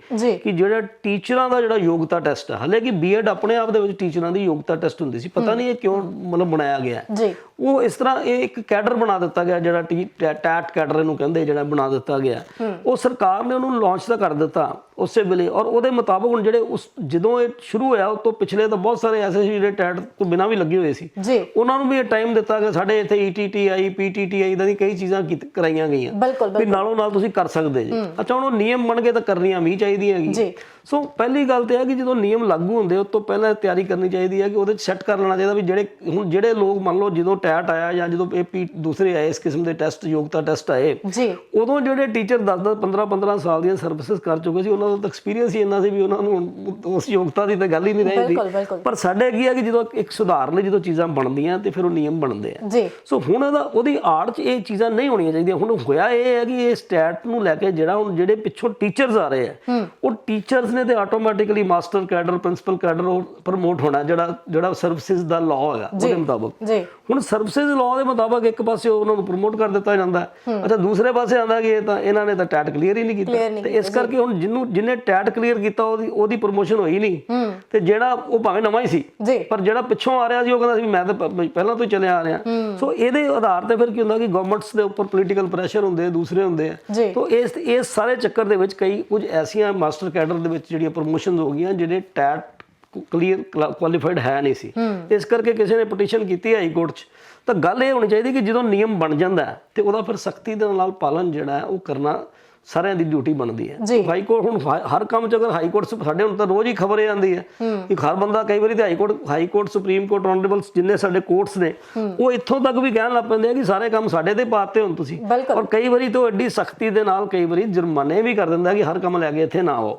ਕਿ ਜਿਹੜਾ ਟੀਚਰਾਂ ਦਾ ਜਿਹੜਾ ਯੋਗਤਾ ਟੈਸਟ ਹੈ ਹਲੇ ਕਿ ਬੀਐਡ ਆਪਣੇ ਆਪ ਦੇ ਵਿੱਚ ਟੀਚਰਾਂ ਦੀ ਯੋਗਤਾ ਟੈਸਟ ਹੁੰਦੀ ਸੀ। ਪਤਾ ਨਹੀਂ ਇਹ ਕਿਉਂ ਮਤਲਬ ਬਣਾਇਆ ਗਿਆ। ਜੀ। ਉਹ ਇਸ ਤਰ੍ਹਾਂ ਇਹ ਇੱਕ ਕੈਡਰ ਬਣਾ ਦਿੱਤਾ ਗਿਆ ਜਿਹੜਾ ਟੈਟ ਕੈਡਰ ਇਹਨੂੰ ਕਹਿੰਦੇ ਜਿਹੜਾ ਬਣਾ ਦਿੱਤਾ ਗਿਆ। ਉਹ ਸਰਕਾਰ ਨੇ ਉਹਨੂੰ ਲਾਂਚ ਤਾਂ ਕਰ ਦਿੱਤਾ ਉਸੇ ਵੇਲੇ ਔਰ ਉਹਦੇ ਮੁਤਾਬਕ ਹੁਣ ਜਿਹੜੇ ਉਸ ਜਦੋਂ ਇਹ ਸ਼ੁਰੂ ਹੋਇਆ ਉਸ ਤੋਂ ਪਿਛਲੇ ਤਾਂ ਬਹੁਤ ਸਾਰੇ ਐਸੇ ਸੀ ਜਿਹੜੇ ਟੈਟ ਤੋਂ ਬਿਨਾਂ ਵੀ ਲੱਗੇ ਹੋਏ ਸੀ। ਜੀ। ਉਹਨਾਂ ਨੂੰ ਵੀ ਇਹ ਟਾਈਮ ਦਿੱਤਾ ਕਿ ਸਾਡੇ ਇੱਥੇ E ਈਟੀਟੀਆਈ ਪੀਟੀਟੀਆਈ ਦਾ ਦੀ ਕਈ ਚੀਜ਼ਾਂ ਕਰਾਈਆਂ ਗਈਆਂ। ਵੀ ਨਾਲੋਂ ਨਾਲ ਤੁਸੀਂ ਕਰ ਸਕਦੇ ਜੀ। ਅੱਛਾ ਹੁਣ ਉਹ ਨਿਯਮ ਬਣ ਕੇ ਤਾਂ ਕਰਨੀਆਂ ਵੀ ਚਾਹੀਦੀਆਂ ਜੀ। ਸੋ ਪਹਿਲੀ ਗੱਲ ਤੇ ਹੈ ਕਿ ਜਦੋਂ ਨਿਯਮ ਲਾਗੂ ਹੁੰਦੇ ਉਸ ਤੋਂ ਪਹਿਲਾਂ ਤਿਆਰੀ ਕਰਨੀ ਚਾਹੀਦੀ ਹੈ ਕਿ ਉਹਦੇ ਸੈੱਟ ਕਰ ਲੈਣਾ ਚਾਹੀਦਾ ਵੀ ਜਿਹੜੇ ਹੁਣ ਜਿਹੜੇ ਲੋਕ ਮੰਨ ਲਓ ਜਦੋਂ ਟੈਟ ਆਇਆ ਜਾਂ ਜਦੋਂ ਇਹ ਪੀ ਦੂਸਰੇ ਆਏ ਇਸ ਕਿਸਮ ਦੇ ਟੈਸਟ ਯੋਗਤਾ ਟੈਸਟ ਆਏ ਜੀ। ਉਦੋਂ ਜਿਹੜੇ ਟੀਚਰ 10-10 15-15 ਸਾਲ ਦੀਆਂ ਸਰਵਿਸਿਜ਼ ਕਰ ਚੁੱਕੇ ਸੀ ਉਹਨਾਂ ਦਾ ਤਾਂ ਐਕਸਪੀਰੀਅੰਸ ਹੀ ਇੰਨਾ ਸੀ ਵੀ ਉਹਨਾਂ ਨੂੰ ਉਸ ਯੋਗਤਾ ਦੀ ਤਾਂ ਗੱਲ ਹੀ ਨਹੀਂ ਬਿਲਕੁਲ ਪਰ ਸਾਡੇ ਕੀ ਹੈ ਕਿ ਜਦੋਂ ਇੱਕ ਸੁਧਾਰ ਲਈ ਜਦੋਂ ਚੀਜ਼ਾਂ ਬਣਦੀਆਂ ਤੇ ਫਿਰ ਉਹ ਨਿਯਮ ਬਣਦੇ ਆ। ਸੋ ਹੁਣ ਇਹਦਾ ਉਹਦੀ ਆੜ 'ਚ ਇਹ ਚੀਜ਼ਾਂ ਨਹੀਂ ਹੋਣੀਆਂ ਚਾਹੀਦੀਆਂ। ਹੁਣ ਹੋਇਆ ਇਹ ਹੈ ਕਿ ਇਹ ਸਟੈਟ ਨੂੰ ਲੈ ਕੇ ਜਿਹੜਾ ਹੁਣ ਜਿਹੜੇ ਪਿੱਛੋਂ ਟੀਚਰਸ ਆ ਰਹੇ ਆ ਉਹ ਟੀਚਰਸ ਨੇ ਤੇ automatically master cadre principal cadre promote ਹੋਣਾ ਜਿਹੜਾ ਜਿਹੜਾ ਸਰਵਿਸਿਜ਼ ਦਾ ਲਾਅ ਹੈਗਾ ਉਹਦੇ ਮੁਤਾਬਕ। ਜੀ। ਹੁਣ ਸਰਵਿਸਿਜ਼ ਲਾਅ ਦੇ ਮੁਤਾਬਕ ਇੱਕ ਪਾਸੇ ਉਹਨਾਂ ਨੂੰ ਪ੍ਰਮੋਟ ਕਰ ਦਿੱਤਾ ਜਾਂਦਾ। ਅੱਛਾ ਦੂਸਰੇ ਪਾਸੇ ਆਂਦਾ ਕਿ ਇਹ ਤਾਂ ਇਹਨਾਂ ਨੇ ਤਾਂ ਟੈਟ ਕਲੀਅਰ ਹੀ ਨਹੀਂ ਕੀਤਾ। ਤੇ ਇਸ ਕਰਕੇ ਹੁਣ ਜਿਹਨੂੰ ਜਿਹਨੇ ਟੈਟ ਕਲੀਅਰ ਕੀਤਾ ਉਹਦੀ ਉਹਦੀ ਪ੍ਰਮੋਸ਼ਨ ਹੋਈ ਨਹੀਂ। ਤੇ ਜਿਹੜਾ ਉਹ ਭਾਵੇਂ ਨਵਾਂ ਹੀ ਸੀ ਪਰ ਜਿਹੜਾ ਪਿੱਛੋਂ ਆ ਰਿਹਾ ਸੀ ਉਹ ਕਹਿੰਦਾ ਸੀ ਮੈਂ ਤਾਂ ਪਹਿਲਾਂ ਤੋਂ ਚੱਲਿਆ ਆ ਰਿਹਾ। ਸੋ ਇਹਦੇ ਆਧਾਰ ਤੇ ਫਿਰ ਕੀ ਹੁੰਦਾ ਕਿ ਗਵਰਨਮੈਂਟਸ ਦੇ ਉੱਪਰ ਪੋਲੀਟੀਕਲ ਪ੍ਰੈਸ਼ਰ ਹੁੰਦੇ ਦੂਸਰੇ ਹੁੰਦੇ ਆ। ਤੋ ਇਸ ਇਸ ਸਾਰੇ ਚੱਕਰ ਦੇ ਵਿੱਚ ਕਈ ਕੁਝ ਐਸੀਆਂ ਮਾਸਟਰ ਕੈਡਰ ਦੇ ਵਿੱਚ ਜਿਹੜੀਆਂ ਪ੍ਰੋਮੋਸ਼ਨਸ ਹੋ ਗਈਆਂ ਜਿਹੜੇ ਟੈਟ ਕਲੀਅਰ ਕੁਆਲੀਫਾਈਡ ਹੈ ਨਹੀਂ ਸੀ। ਇਸ ਕਰਕੇ ਕਿਸੇ ਨੇ ਪਟੀਸ਼ਨ ਕੀਤੀ ਹਾਈ ਕੋਰਟ 'ਚ। ਤਾਂ ਗੱਲ ਇਹ ਹੋਣੀ ਚਾਹੀਦੀ ਕਿ ਜਦੋਂ ਨਿਯਮ ਬਣ ਜਾਂਦਾ ਤੇ ਉਹਦਾ ਫਿਰ ਸਖਤੀ ਦੇ ਨਾਲ ਪਾਲਣ ਜਿਹੜਾ ਹੈ ਉਹ ਕਰਨਾ ਸਾਰਿਆਂ ਦੀ ਡਿਊਟੀ ਬਣਦੀ ਹੈ। ਹਾਈ ਕੋਰਟ ਹੁਣ ਹਰ ਕੰਮ 'ਚ ਅਗਰ ਹਾਈ ਕੋਰਟ ਸਾਡੇ ਹੁਣ ਤਾਂ ਰੋਜ਼ ਹੀ ਖਬਰ ਆਉਂਦੀ ਹੈ ਕਿ ਹਰ ਬੰਦਾ ਕਈ ਵਾਰੀ ਤੇ high court high court supreme court honourables ਜਿੰਨੇ ਸਾਡੇ ਕੋਰਟਸ ਨੇ ਉਹ ਇੱਥੋਂ ਤੱਕ ਵੀ ਕਹਿਣ ਲੱਗ ਪੈਂਦੇ ਆ ਕਿ ਸਾਰੇ ਕੰਮ ਸਾਡੇ ਤੇ ਪਾਤੇ ਹੁਣ ਤੁਸੀਂ। ਔਰ ਕਈ ਵਾਰੀ ਤਾਂ ਐਡੀ ਸਖਤੀ ਦੇ ਨਾਲ ਕਈ ਵਾਰੀ ਜੁਰਮਾਨੇ ਵੀ ਕਰ ਦਿੰਦਾ ਕਿ ਹਰ ਕੰਮ ਲੈ ਕੇ ਇੱਥੇ ਨਾ ਆਓ।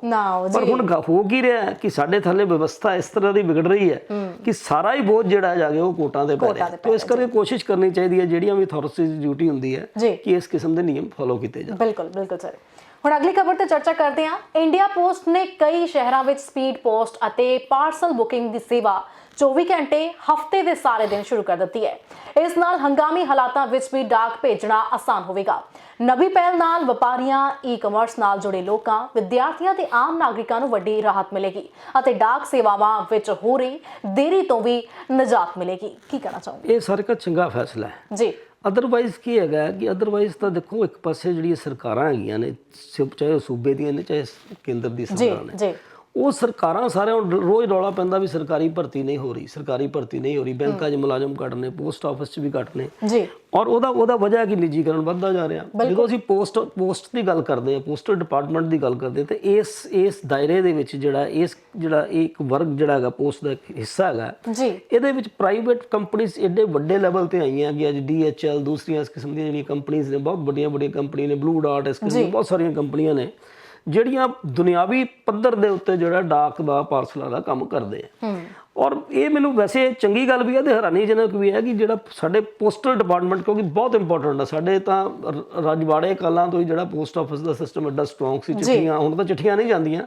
ਪਰ ਹੁਣ ਹੋ ਕੀ ਰਿਹਾ ਕਿ ਸਾਡੇ ਥੱਲੇ ਵਿਵਸਥਾ ਇਸ ਤਰ੍ਹਾਂ ਦੀ ਵਿਗੜ ਰਹੀ ਹੈ ਕਿ ਸਾਰਾ ਹੀ ਬੋਝ ਜਿਹੜਾ ਜਾ ਕੇ ਉਹ ਕੋਟਾਂ ਦੇ ਪੈ ਰਿਹਾ। ਤੇ ਇਸ ਕਰਕੇ ਕੋਸ਼ਿਸ਼ ਕਰਨੀ ਚਾਹੀਦੀ ਹੈ ਜਿਹੜੀਆਂ ਵੀ ਅਥਾਰਟੀਜ਼ ਡਿਊਟੀ ਹੁੰਦੀ ਹੈ। ਕਿ ਇਸ ਕਿਸਮ ਦੇ ਨਿਯਮ ਫੋਲੋ ਕੀਤੇ ਜਾਣ। ਬਿਲਕੁਲ ਬਿਲਕੁਲ ਸਰ। ਹੁਣ ਅਗਲੀ ਖਬਰ ਤੇ ਚਰਚਾ ਕਰਦੇ ਹਾਂ। ਇੰਡੀਆ ਪੋਸਟ ਨੇ ਕਈ ਸ਼ਹਿਰਾਂ ਵਿੱਚ ਸਪੀਡ ਪੋਸਟ ਅਤੇ ਪਾਰਸਲ ਬੁਕਿੰਗ ਦੀ ਸੇਵਾ 24 ਘੰਟੇ ਹਫ਼ਤੇ ਦੇ ਸਾਰੇ ਦਿਨ ਸ਼ੁਰੂ ਕਰ ਦਿੱਤੀ ਹੈ। ਇਸ ਨਾਲ ਹੰਗਾਮੀ ਹਾਲਾਤਾਂ ਵਿੱਚ ਵੀ ਡਾਕ ਭੇਜਣਾ ਆਸਾਨ ਹੋਵੇਗਾ। ਨਵੀਂ ਪਹਿਲ ਨਾਲ ਵਪਾਰੀਆਂ ਈ-ਕਮਰਸ ਨਾਲ ਜੁੜੇ ਲੋਕਾਂ ਵਿਦਿਆਰਥੀਆਂ ਤੇ ਆਮ ਨਾਗਰਿਕਾਂ ਨੂੰ ਵੱਡੀ ਰਾਹਤ ਮਿਲੇਗੀ ਅਤੇ ਡਾਕ ਸੇਵਾਵਾਂ ਵਿੱਚ ਹੋ ਰਹੀ ਦੇਰੀ ਤੋਂ ਵੀ ਨਿਜਾਤ ਮਿਲੇਗੀ। ਕੀ ਕਹਿਣਾ ਚਾਹੋਗੇ? ਇਹ ਸਾਰੇ ਦਾ ਚੰਗਾ ਫੈਸਲਾ ਹੈ। ਜੀ। ਅਦਰਵਾਈਜ਼ ਕੀ ਹੈਗਾ ਕਿ ਅਦਰਵਾਈਜ਼ ਤਾਂ ਦੇਖੋ ਇੱਕ ਪਾਸੇ ਜਿਹੜੀਆਂ ਸਰਕਾਰਾਂ ਹੈਗੀਆਂ ਨੇ ਚਾਹੇ ਸੂਬੇ ਦੀਆਂ ਨੇ ਚਾਹੇ ਕੇਂਦਰ ਦੀ ਸਰਕਾਰ ਨੇ ਜੀ। ਉਹ ਸਰਕਾਰਾਂ ਸਾਰਿਆਂ ਨੂੰ ਰੋਜ਼ ਰੌਲਾ ਪੈਂਦਾ ਵੀ ਸਰਕਾਰੀ ਭਰਤੀ ਨਹੀਂ ਹੋ ਰਹੀ ਸਰਕਾਰੀ ਭਰਤੀ ਨਹੀਂ ਹੋ ਰਹੀ ਬੈਂਕਾਂ 'ਚ ਮੁਲਾਜ਼ਮ ਘੱਟ ਨੇ ਪੋਸਟ ਆਫਿਸ 'ਚ ਵੀ ਘੱਟ ਨੇ। ਜੀ। ਔਰ ਉਹਦਾ ਉਹਦਾ ਵਜ੍ਹਾ ਕਿ ਨਿੱਜੀਕਰਨ ਵੱਧਦਾ ਜਾ ਰਿਹਾ? ਜਦੋਂ ਅਸੀਂ ਪੋਸਟ ਪੋਸਟ ਦੀ ਗੱਲ ਕਰਦੇ ਹਾਂ ਪੋਸਟਲ ਡਿਪਾਰਟਮੈਂਟ ਦੀ ਗੱਲ ਕਰਦੇ ਤੇ ਇਸ ਇਸ ਦਾਇਰੇ ਦੇ ਵਿੱਚ ਜਿਹੜਾ ਇਸ ਜਿਹੜਾ ਇਹ ਇੱਕ ਵਰਗ ਜਿਹੜਾ ਹੈਗਾ ਪੋਸਟ ਦਾ ਹਿੱਸਾ ਹੈਗਾ ਜੀ। ਇਹਦੇ ਵਿੱਚ ਪ੍ਰਾਈਵੇਟ ਕੰਪਨੀਆਂ ਏਡੇ ਵੱਡੇ ਲੈਵਲ ਤੇ ਆਈਆਂ ਕਿ ਅੱਜ DHL ਦੂਸਰੀਆਂ ਇਸ ਕਿਸਮ ਦੀਆਂ ਜਿਹੜੀਆਂ ਕੰਪਨੀਆਂ ਨੇ ਬਹੁਤ ਵੱਡੀਆਂ ਵੱਡੀਆਂ ਕੰਪਨੀਆਂ ਨੇ ਬਲੂ ਡਾਟ ਇਸ ਕਿਸਮ ਦੀਆਂ ਬਹੁਤ ਸਾਰੀਆਂ ਕੰਪਨੀਆਂ ਨੇ। ਜਿਹੜੀਆਂ ਦੁਨਿਆਵੀ ਪੱਧਰ ਦੇ ਉੱਤੇ ਜਿਹੜਾ ਡਾਕ ਦਾ ਪਾਰਸਲਾਂ ਦਾ ਕੰਮ ਕਰਦੇ ਆ। ਔਰ ਇਹ ਮੈਨੂੰ ਵੈਸੇ ਚੰਗੀ ਗੱਲ ਵੀ ਹੈ ਤੇ ਹੈਰਾਨੀਜਨਕ ਵੀ ਹੈ ਕਿ ਜਿਹੜਾ ਸਾਡੇ ਪੋਸਟਲ ਡਿਪਾਰਟਮੈਂਟ ਕਿਉਂਕਿ ਬਹੁਤ ਇੰਪੋਰਟੈਂਟ ਹੈ ਸਾਡੇ ਤਾਂ ਰਜਵਾੜੇ ਕਾਲਾਂ ਤੋਂ ਹੀ ਜਿਹੜਾ ਪੋਸਟ ਆਫਿਸ ਦਾ ਸਿਸਟਮ ਐਡਾ ਸਟਰੋਂਗ ਸੀ ਚਿੱਠੀਆਂ ਹੁਣ ਤਾਂ ਚਿੱਠੀਆਂ ਨਹੀਂ ਜਾਂਦੀਆਂ।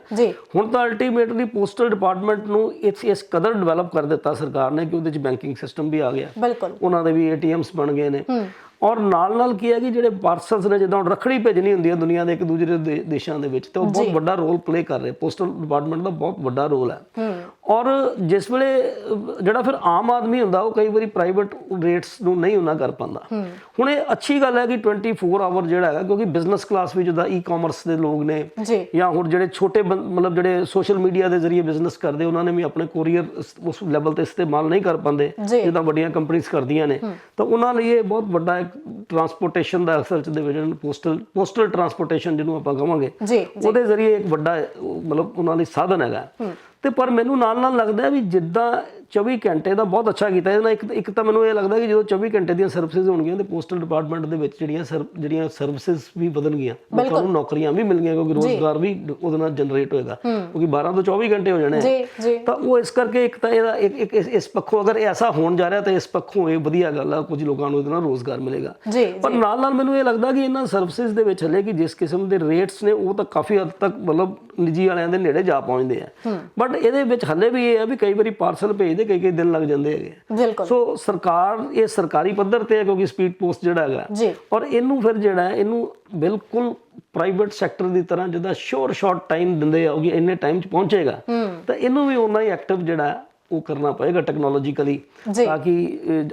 ਹੁਣ ਤਾਂ ਅਲਟੀਮੇਟਲੀ ਪੋਸਟਲ ਡਿਪਾਰਟਮੈਂਟ ਨੂੰ ਇਸ ਇਸ ਕਦਰ ਡਿਵੈਲਪ ਕਰ ਦਿੱਤਾ ਸਰਕਾਰ ਨੇ ਕਿ ਉਹਦੇ ਚ ਬੈਂਕਿੰਗ ਸਿਸਟਮ ਵੀ ਆ ਗਿਆ। ਬਿਲਕੁਲ। ਉਹਨਾਂ ਦੇ ਵੀ ਏਟੀਐਮਸ ਬਣ ਗਏ ਨੇ। ਔਰ ਨਾਲ ਨਾਲ ਕੀ ਹੈ ਕਿ ਜਿਹੜੇ ਪਾਰਸਲਸ ਨੇ ਜਦੋਂ ਰੱਖੜੀ ਭੇਜਣੀ ਹੁੰਦੀ ਹੈ ਦੁਨੀਆ ਦੇ ਇੱਕ ਦੂਜੇ ਦੇ ਦੇਸ਼ਾਂ ਦੇ ਵਿੱਚ ਤੇ ਉਹ ਬਹੁਤ ਵੱਡਾ ਰੋਲ ਪਲੇ ਕਰ ਰਹੇ। ਪੋਸਟਲ ਡਿਪਾਰਟਮੈਂਟ ਦਾ ਬਹੁਤ ਵੱਡਾ ਰੋਲ ਹੈ। ਔਰ ਜਿਸ ਵੇਲੇ ਜਿਹੜਾ ਫਿਰ ਆਮ ਆਦਮੀ ਹੁੰਦਾ ਉਹ ਕਈ ਵਾਰੀ ਪ੍ਰਾਈਵੇਟ ਰੇਟਸ ਨੂੰ ਨਹੀਂ ਉਹਨਾਂ ਕਰ ਪਾਉਂਦਾ। ਹੁਣ ਇਹ ਅੱਛੀ ਗੱਲ ਹੈ ਕਿ 24 ਆਵਰ ਜਿਹੜਾ ਹੈਗਾ ਕਿਉਂਕਿ ਬਿਜ਼ਨਸ ਕਲਾਸ ਵੀ ਜਿਹਦਾ ਈ-ਕਾਮਰਸ ਦੇ ਲੋਕ ਨੇ ਜੀ। ਹੋਰ ਜਿਹੜੇ ਛੋਟੇ ਮਤਲਬ ਜਿਹੜੇ ਸੋਸ਼ਲ ਮੀਡੀਆ ਦੇ ਜ਼ਰੀਏ ਬਿਜ਼ਨਸ ਕਰਦੇ ਉਹਨਾਂ ਨੇ ਵੀ ਆਪਣੇ ਕੋਰੀਅਰ ਉਸ ਲੈਵਲ ਤੇ ਇਸਤੇਮਾਲ ਨਹੀਂ ਕਰ ਪਾਉਂਦੇ। ਜਿੱਦਾਂ ਵੱਡੀਆਂ ਕੰਪਨੀਆਂ ਕਰਦੀਆਂ ਨੇ। ਤਾਂ ਉਹਨਾਂ ਲਈ ਇਹ ਬਹੁਤ ਵੱਡਾ ਇੱਕ ਟਰਾਂਸਪੋਰਟੇਸ਼ਨ ਦਾ ਅਸਲ ਚ ਡਿਵੀਜ਼ਨ ਪੋਸਟਲ ਪੋਸਟਲ ਟਰਾਂਸਪੋਰਟੇਸ਼ਨ ਜਿਹਨੂੰ ਆਪਾਂ ਕਹਾਂਗੇ ਉਹਦੇ ਜ਼ਰੀਏ ਇੱਕ ਵੱਡਾ ਮਤਲਬ ਉਹਨਾਂ ਲਈ ਸਾਧਨ ਹੈਗਾ। ਤੇ ਪਰ ਮੈਨੂੰ ਨਾਲ ਨਾਲ ਲੱਗਦਾ ਵੀ ਜਿੱਦਾਂ 24 ਘੰਟੇ ਦਾ ਬਹੁਤ ਅੱਛਾ ਕੀਤਾ ਇਹਦੇ ਨਾਲ ਇੱਕ ਇੱਕ ਤਾਂ ਮੈਨੂੰ ਇਹ ਲੱਗਦਾ ਕਿ ਜਦੋਂ 24 ਘੰਟੇ ਦੀਆਂ ਸਰਵਿਸਿਜ਼ ਹੋਣਗੀਆਂ ਤੇ ਪੋਸਟਲ ਡਿਪਾਰਟਮੈਂਟ ਦੇ ਵਿੱਚ ਜਿਹੜੀਆਂ ਜਿਹੜੀਆਂ ਸਰਵਿਸਿਜ਼ ਵੀ ਵਧਣਗੀਆਂ ਲੋਕਾਂ ਨੂੰ ਨੌਕਰੀਆਂ ਵੀ ਮਿਲਣਗੀਆਂ ਕਿਉਂਕਿ ਰੋਜ਼ਗਾਰ ਵੀ ਉਹਦੇ ਨਾਲ ਜਨਰੇਟ ਹੋਏਗਾ। ਕਿਉਂਕਿ 12 ਤੋਂ 24 ਘੰਟੇ ਹੋ ਜਾਣੇ ਆ। ਜੀ ਜੀ। ਤਾਂ ਉਹ ਇਸ ਕਰਕੇ ਇੱਕ ਤਾਂ ਇਹਦਾ ਇੱਕ ਇਸ- ਪੱਖੋਂ ਅਗਰ ਐਸਾ ਹੋਣ ਜਾ ਰਿਹਾ ਤਾਂ ਇਸ ਪੱਖੋਂ ਇਹ ਵਧੀਆ ਗੱਲ ਆ ਕੁਝ ਲੋਕਾਂ ਨੂੰ ਇਹਦੇ ਨਾਲ ਰੋਜ਼ਗਾਰ ਮਿਲੇਗਾ। ਪਰ ਨਾਲ ਨਾਲ ਮੈਨੂੰ ਇਹ ਲੱਗਦਾ ਕਿ ਇਹਨਾਂ ਸਰਵਿਸਿਜ਼ ਦੇ ਵਿੱਚ ਹਲੇ ਕਿ ਜਿਸ ਕਿਸਮ ਦੇ ਰੇਟਸ ਨੇ ਉਹ ਤਾਂ ਕਾਫੀ ਹੱਦ ਤੱਕ ਮਤਲਬ ਨਿੱਜੀ ਵਾਲਿਆਂ ਦੇ ਨੇੜੇ ਜਾ ਪਹੁੰਚਦੇ ਆ। ਬਟ ਇਹਦੇ ਵਿੱਚ ਹਲੇ ਵੀ ਇਹ ਹੈ ਵੀ ਕਈ ਵਾਰੀ ਪਾਰਸਲ ਭੇਜਦੇ ਕਈ ਕਈ ਦਿਨ ਲੱਗ ਜਾਂਦੇ ਹੈਗੇ ਬਿਲਕੁਲ। ਸੋ ਸਰਕਾਰ ਇਹ ਸਰਕਾਰੀ ਪੱਧਰ ਤੇ ਹੈ ਕਿਉਂਕਿ ਸਪੀਡ ਪੋਸਟ ਜਿਹੜਾ ਹੈਗਾ। ਜੀ। ਔਰ ਇਹਨੂੰ ਫਿਰ ਜਿਹੜਾ ਹੈ ਇਹਨੂੰ ਬਿਲਕੁਲ ਪ੍ਰਾਈਵੇਟ ਸੈਕਟਰ ਦੀ ਤਰ੍ਹਾਂ ਜਿਹਦਾ ਸ਼ੋਰ ਸ਼ਾਰਟ ਟਾਈਮ ਦਿੰਦੇ ਆ ਕਿ ਇੰਨੇ ਟਾਈਮ 'ਚ ਪਹੁੰਚੇਗਾ। ਤਾਂ ਇਹਨੂੰ ਵੀ ਉਨਾ ਹੀ ਐਕਟਿਵ ਜਿਹੜਾ ਉਹ ਕਰਨਾ ਪਏਗਾ ਟੈਕਨੋਲੋਜੀਕਲੀ। ਤਾਂ ਕਿ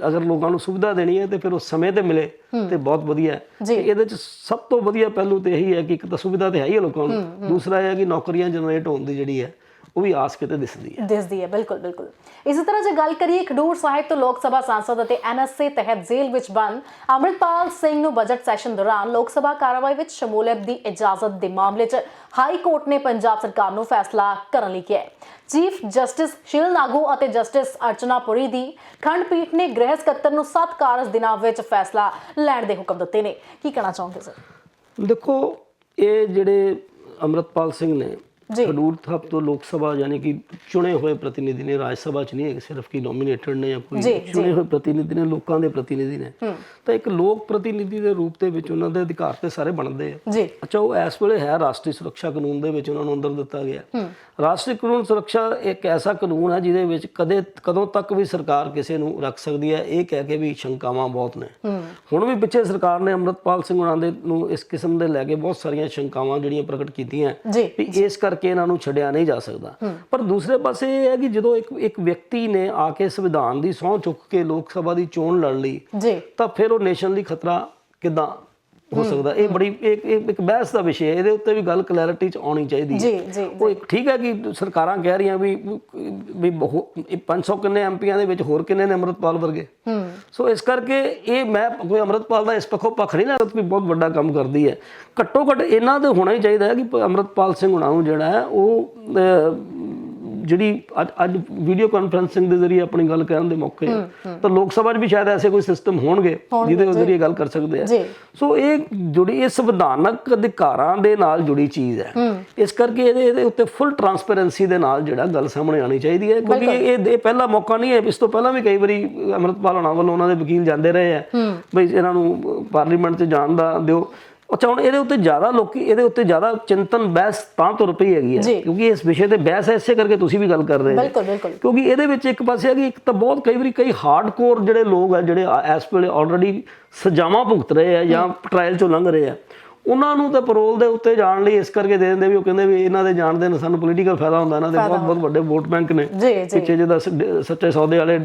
ਅਗਰ ਲੋਕਾਂ ਨੂੰ ਸੁਵਿਧਾ ਦੇਣੀ ਹੈ ਤੇ ਫਿਰ ਉਹ ਸਮੇਂ ਤੇ ਮਿਲੇ ਤੇ ਬਹੁਤ ਵਧੀਆ ਹੈ। ਇਹਦੇ 'ਚ ਸਭ ਤੋਂ ਵਧੀਆ ਪਹਿਲੂ ਤੇ ਇਹੀ ਹੈ ਕਿ ਇੱਕ ਤਾਂ ਸੁਵਿਧਾ ਤੇ ਹੈ ਹੀ ਹੈ ਲੋਕਾਂ ਨੂੰ। ਦੂਸਰਾ ਇਹ ਹੈ ਕਿ ਨੌਕਰੀਆਂ ਜਨਰੇਟ ਹੋਣ ਦੀ ਜਿਹੜੀ ਹੈ ਉਹ ਵੀ ਆਸ ਕਿਤੇ ਦਿਸਦੀ ਹੈ। ਦਿਸਦੀ ਹੈ ਬਿਲਕੁਲ ਬਿਲਕੁਲ। ਇਸੇ ਤਰ੍ਹਾਂ ਜੇ ਗੱਲ ਕਰੀਏ ਖਡੂਰ ਸਾਹਿਬ ਤੋਂ ਲੋਕ ਸਭਾ ਸਾਂਸਦ ਅਤੇ ਐਨਐਸਏ ਤਹਿਤ ਜੇਲ੍ਹ ਵਿੱਚ ਬੰਦ ਅੰਮ੍ਰਿਤਪਾਲ ਸਿੰਘ ਨੂੰ ਬਜਟ ਸੈਸ਼ਨ ਦੌਰਾਨ ਲੋਕ ਸਭਾ ਕਾਰਵਾਈ ਵਿੱਚ ਸ਼ਮੂਲੀਅਤ ਦੀ ਇਜਾਜ਼ਤ ਦੇ ਮਾਮਲੇ 'ਚ ਹਾਈ ਕੋਰਟ ਨੇ ਪੰਜਾਬ ਸਰਕਾਰ ਨੂੰ ਫੈਸਲਾ ਕਰਨ ਲਈ ਕਿਹਾ ਹੈ। ਚੀਫ ਜਸਟਿਸ ਸ਼ਿਲ ਨਾਗੂ ਅਤੇ ਜਸਟਿਸ ਅਰਚਨਾ ਪੁਰੀ ਦੀ ਖੰਡਪੀਠ ਨੇ ਗ੍ਰਹਿ ਸਕੱਤਰ ਨੂੰ 7 ਕਾਰਜ ਦਿਨਾਂ ਵਿੱਚ ਫੈਸਲਾ ਲੈਣ ਦੇ ਹੁਕਮ ਦਿੱਤੇ ਨੇ। ਕੀ ਕਹਿਣਾ ਚਾਹੋਗੇ ਸਰ? ਦੇਖੋ ਇਹ ਜਿਹੜੇ ਅੰਮ੍ਰਿਤਪਾਲ ਸਿੰਘ ਨੇ। ਖਡੂਰ ਸਾਹਿਬ ਤੋਂ ਲੋਕ ਸਭਾ ਯਾਨੀ ਕਿ ਚੁਣੇ ਹੋਏ ਪ੍ਰਤੀਨਿਧੀ ਨੇ ਰਾਜ ਸਭਾ ਚ ਨਹੀਂ ਸਿਰਫ ਕਿ ਨੋਮੀਨੇਟਡ ਨੇ ਜਾਂ ਕੋਈ। ਚੁਣੇ ਹੋਏ ਪ੍ਰਤੀਨਿਧੀ ਨੇ ਲੋਕਾਂ ਦੇ ਪ੍ਰਤੀਨਿਧੀ ਨੇ। ਤਾਂ ਇੱਕ ਲੋਕ ਪ੍ਰਤੀਨਿਧੀ ਦੇ ਰੂਪ ਦੇ ਵਿੱਚ ਉਹਨਾਂ ਦੇ ਅਧਿਕਾਰ ਤੇ ਸਾਰੇ ਬਣਦੇ ਆ। ਜੀ। ਅੱਛਾ ਉਹ ਇਸ ਵੇਲੇ ਹੈ ਰਾਸ਼ਟਰੀ ਸੁਰੱਖਿਆ ਕਾਨੂੰਨ ਦੇ ਵਿੱਚ ਉਹਨਾਂ ਨੂੰ ਅੰਦਰ ਦਿੱਤਾ ਗਿਆ। ਰਾਸ਼ਟਰੀ ਕਾਨੂੰਨ ਸੁਰੱਖਿਆ ਇੱਕ ਐਸਾ ਕਾਨੂੰਨ ਹੈ ਜਿਹਦੇ ਵਿੱਚ ਕਦੇ ਕਦੋਂ ਤੱਕ ਵੀ ਸਰਕਾਰ ਕਿਸੇ ਨੂੰ ਰੱਖ ਸਕਦੀ ਹੈ ਇਹ ਕਹਿ ਕੇ ਵੀ ਸ਼ੰਕਾਵਾਂ ਬਹੁਤ ਨੇ। ਹੁਣ ਵੀ ਪਿੱਛੇ ਸਰਕਾਰ ਨੇ ਅੰਮ੍ਰਿਤਪਾਲ ਸਿੰਘ ਉਹਨਾਂ ਦੇ ਨੂੰ ਇਸ ਕਿਸਮ ਦੇ ਲੈ ਕੇ ਬਹੁਤ ਸਾਰੀਆਂ ਸ਼ੰਕਾਵਾਂ ਜਿਹੜੀਆਂ ਪ੍ਰਗਟ ਕੀਤੀਆਂ। ਵੀ ਇਸ ਕਰਕੇ ਇਹਨਾਂ ਨੂੰ ਛੱਡਿਆ ਨਹੀਂ ਜਾ ਸਕਦਾ। ਪਰ ਦੂਸਰੇ ਪਾਸੇ ਇਹ ਹੈ ਕਿ ਜਦੋਂ ਇੱਕ ਇੱਕ ਵਿਅਕਤੀ ਨੇ ਆ ਕੇ ਸੰਵਿਧਾਨ ਦੀ ਸਹੁੰ ਚੁੱਕ ਕੇ ਲੋਕ ਸਭਾ ਦੀ ਚੋਣ ਲੜ ਲਈ ਜੀ। ਤਾਂ ਫਿਰ ਉਹ ਨੇਸ਼ਨ ਲਈ ਖਤਰਾ ਕਿਦਾਂ ਹੋ ਸਕਦਾ। ਇਹ ਬੜੀ ਇੱਕ ਇੱਕ ਬਹਿਸ ਦਾ ਵਿਸ਼ੇ ਹੈ। ਇਹਦੇ ਉੱਤੇ ਵੀ ਗੱਲ ਕਲੈਰਿਟੀ ਚ ਆਉਣੀ ਚਾਹੀਦੀ ਹੈ। ਉਹ ਇੱਕ ਠੀਕ ਹੈ ਕਿ ਸਰਕਾਰਾਂ ਕਹਿ ਰਹੀਆਂ ਵੀ ਵੀ ਬਹੁ- ਇਹ 500 ਕਿੰਨੇ ਐਮਪੀਆਂ ਦੇ ਵਿੱਚ ਹੋਰ ਕਿੰਨੇ ਨੇ ਅੰਮ੍ਰਿਤਪਾਲ ਵਰਗੇ? ਸੋ ਇਸ ਕਰਕੇ ਇਹ ਮੈਂ ਕੋਈ ਅੰਮ੍ਰਿਤਪਾਲ ਦਾ ਇਸ ਪੱਖੋਂ ਪੱਖ ਨਹੀਂ ਲੱਗਦਾ ਵੀ ਬਹੁਤ ਵੱਡਾ ਕੰਮ ਕਰਦੀ ਹੈ। ਘੱਟੋ ਘੱਟ ਇਹਨਾਂ ਦੇ ਹੋਣਾ ਹੀ ਚਾਹੀਦਾ ਹੈ ਕਿ ਅੰਮ੍ਰਿਤਪਾਲ ਸਿੰਘ ਹੁਣਾਂ ਨੂੰ ਜਿਹੜਾ ਹੈ ਉਹ ਜਿਹੜੀ ਅੱਜ ਵੀਡੀਓ ਕਾਨਫਰੰਸਿੰਗ ਦੇ ਜ਼ਰੀਏ ਆਪਣੀ ਗੱਲ ਕਰਨ ਦੇ ਮੌਕੇ ਆ, ਤਾਂ ਲੋਕ ਸਭਾ 'ਚ ਵੀ ਸ਼ਾਇਦ ਐਸੇ ਕੋਈ ਸਿਸਟਮ ਹੋਣਗੇ ਜਿਹਦੇ ਜ਼ਰੀਏ ਗੱਲ ਕਰ ਸਕਦੇ ਆ। ਸੋ ਇਹ ਜੁੜੀ ਇਹ ਸੰਵਿਧਾਨਕ ਅਧਿਕਾਰਾਂ ਦੇ ਨਾਲ ਜੁੜੀ ਚੀਜ਼ ਹੈ। ਇਸ ਕਰਕੇ ਇਹਦੇ ਇਹਦੇ ਉੱਤੇ ਫੁੱਲ ਟਰਾਂਸਪੇਰੈਂਸੀ ਦੇ ਨਾਲ ਜਿਹੜਾ ਗੱਲ ਸਾਹਮਣੇ ਆਣੀ ਚਾਹੀਦੀ ਹੈ। ਕਿਉਂਕਿ ਇਹ ਇਹ ਪਹਿਲਾ ਮੌਕਾ ਨਹੀਂ ਹੈ। ਇਸ ਤੋਂ ਪਹਿਲਾਂ ਵੀ ਕਈ ਵਾਰੀ ਅਮਰਤਪਾਲ ਹੋਣਾ ਵੱਲੋਂ ਉਹਨਾਂ ਦੇ ਵਕੀਲ ਜਾਂਦੇ ਰਹੇ ਆ। ਬਈ ਇਹਨਾਂ ਨੂੰ ਪਾਰਲੀਮੈਂਟ 'ਚ ਜਾਣ ਦਾ ਦਿਓ। ਅੱਛਾ ਹੁਣ ਇਹਦੇ ਉੱਤੇ ਜ਼ਿਆਦਾ ਲੋਕੀ ਇਹਦੇ ਉੱਤੇ ਜ਼ਿਆਦਾ ਚਿੰਤਨ ਬਹਿਸ ਤਾਂ ਤੁਰ ਪਈ ਹੈਗੀ। ਹੈ ਕਿਉਂਕਿ ਇਸ ਵਿਸ਼ੇ ਤੇ ਬਹਿਸ ਹੈ ਇਸੇ ਕਰਕੇ ਤੁਸੀਂ ਵੀ ਗੱਲ ਕਰ ਰਹੇ ਹੋ ਬਿਲਕੁਲ ਬਿਲਕੁਲ ਕਿਉਂਕਿ ਇਹਦੇ ਵਿੱਚ ਇੱਕ ਪਾਸੇ ਹੈ ਕਿ ਇੱਕ ਤਾਂ ਬਹੁਤ ਕਈ ਵਾਰੀ ਕਈ ਹਾਰਡਕੋਰ ਜਿਹੜੇ ਲੋਕ ਆ ਜਿਹੜੇ ਇਸ ਵੇਲੇ ਆਲਰੇਡੀ ਸਜ਼ਾਵਾਂ ਭੁਗਤ ਰਹੇ ਆ ਜਾਂ ਟ੍ਰਾਇਲ ਚੋਂ ਲੰਘ ਰਹੇ ਆ ਉਹਨਾਂ ਨੂੰ ਤਾਂ ਪਰੋਲ ਦੇ ਉੱਤੇ ਜਾਣ ਲਈ ਇਸ ਕਰਕੇ ਦੇ ਦਿੰਦੇ ਵੀ ਉਹ ਕਹਿੰਦੇ ਵੀ ਇਹਨਾਂ ਦੇ ਜਾਣ ਦੇ ਨਾਲ ਸਾਨੂੰ ਪੋਲੀਟੀਕਲ ਫਾਇਦਾ ਹੁੰਦਾ ਇਹਨਾਂ ਦੇ ਬਹੁਤ ਬਹੁਤ ਵੱਡੇ ਵੋਟ ਬੈਂਕ ਨੇ। ਪਿੱਛੇ ਜਿਹਦਾ ਸੱਚੇ ਸੌਦੇ ਵਾਲੇ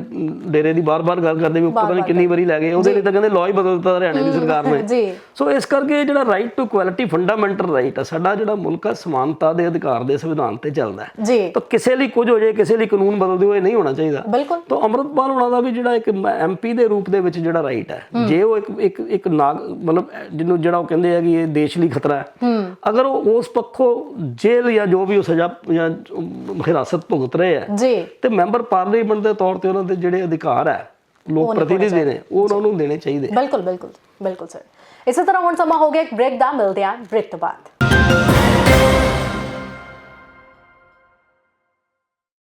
ਡੇਰੇ ਦੀ ਬਾਰ-ਬਾਰ ਗੱਲ ਕਰਦੇ ਵੀ ਪਤਾ ਨਹੀਂ ਕਿੰਨੀ ਵਾਰੀ ਲੈ ਗਏ। ਉਹਦੇ ਲਈ ਤਾਂ ਕਹਿੰਦੇ ਲਾਅ ਹੀ ਬਦਲ ਦਿੱਤਾ ਹਰਿਆਣੇ ਦੀ ਸਰਕਾਰ ਨੇ। ਜੀ। ਸੋ ਇਸ ਕਰਕੇ ਜਿਹੜਾ right to equality fundamental right ਹੈ ਸਾਡਾ ਜਿਹੜਾ ਮੁਲਕ ਹੈ ਸਮਾਨਤਾ ਦੇ ਅਧਿਕਾਰ ਦੇ ਸੰਵਿਧਾਨ ਤੇ ਚੱਲਦਾ ਹੈ। ਜੀ। ਤਾਂ ਕਿਸੇ ਲਈ ਕੁਝ ਹੋ ਜਾਏ ਕਿਸੇ ਲਈ ਕਾਨੂੰਨ ਬਦਲ ਦਿਓ ਇਹ ਨਹੀਂ ਹੋਣਾ ਚਾਹੀਦਾ। ਬਿਲਕੁਲ। ਤਾਂ ਅੰਮ੍ਰਿਤਪਾਲ ਹੋਣਾ ਦਾ ਵੀ ਜਿਹੜਾ ਇੱਕ ਐਮਪੀ ਦੇ ਰੂਪ ਦੇ ਵਿੱਚ ਜਿਹੜਾ ਰਾਈਟ ਹੈ ਜੇ ਉਹ ਇੱਕ ਇੱਕ ਇੱਕ ਨਾਗ ਮਤਲਬ ਜਿਹਨੂੰ ਜਿਹੜਾ ਉਹ ਕਹਿੰਦੇ ਆ ਕਿ ਇਹ ਦੇਸ਼ ਲਈ ਖਤਰਾ ਹੈ। ਅਗਰ ਉਹ ਉਸ ਪੱਖੋਂ ਜੇਲ੍ਹ ਜਾਂ ਜੋ ਵੀ ਉਹ ਸਜ਼ਾ ਜਾਂ ਹਿਰਾਸਤ ਭੁਗਤ ਰਹੇ ਹੈ ਜੀ। ਤੇ ਮੈਂਬਰ ਪਾਰਲੀਮੈਂਟ ਦੇ ਤੌਰ ਤੇ ਉਹਨਾਂ ਦੇ ਜਿਹੜੇ ਅਧਿਕਾਰ ਹੈ ਲੋਕ ਪ੍ਰਤੀਨਿਧੀ ਨੇ ਉਹ ਉਹਨਾਂ ਨੂੰ ਦੇਣੇ ਚਾਹੀਦੇ। ਬਿਲਕੁਲ ਬਿਲਕੁਲ ਬਿਲਕੁਲ ਸਰ ਇਸੇ ਤਰ੍ਹਾਂ ਹੁਣ ਸਮਾਂ ਹੋ ਗਿਆ ਇੱਕ ਬ੍ਰੇਕ ਦਾ ਮਿਲਦੇ ਆਂ ਬ੍ਰੇਕ ਤੋਂ ਬਾਅਦ।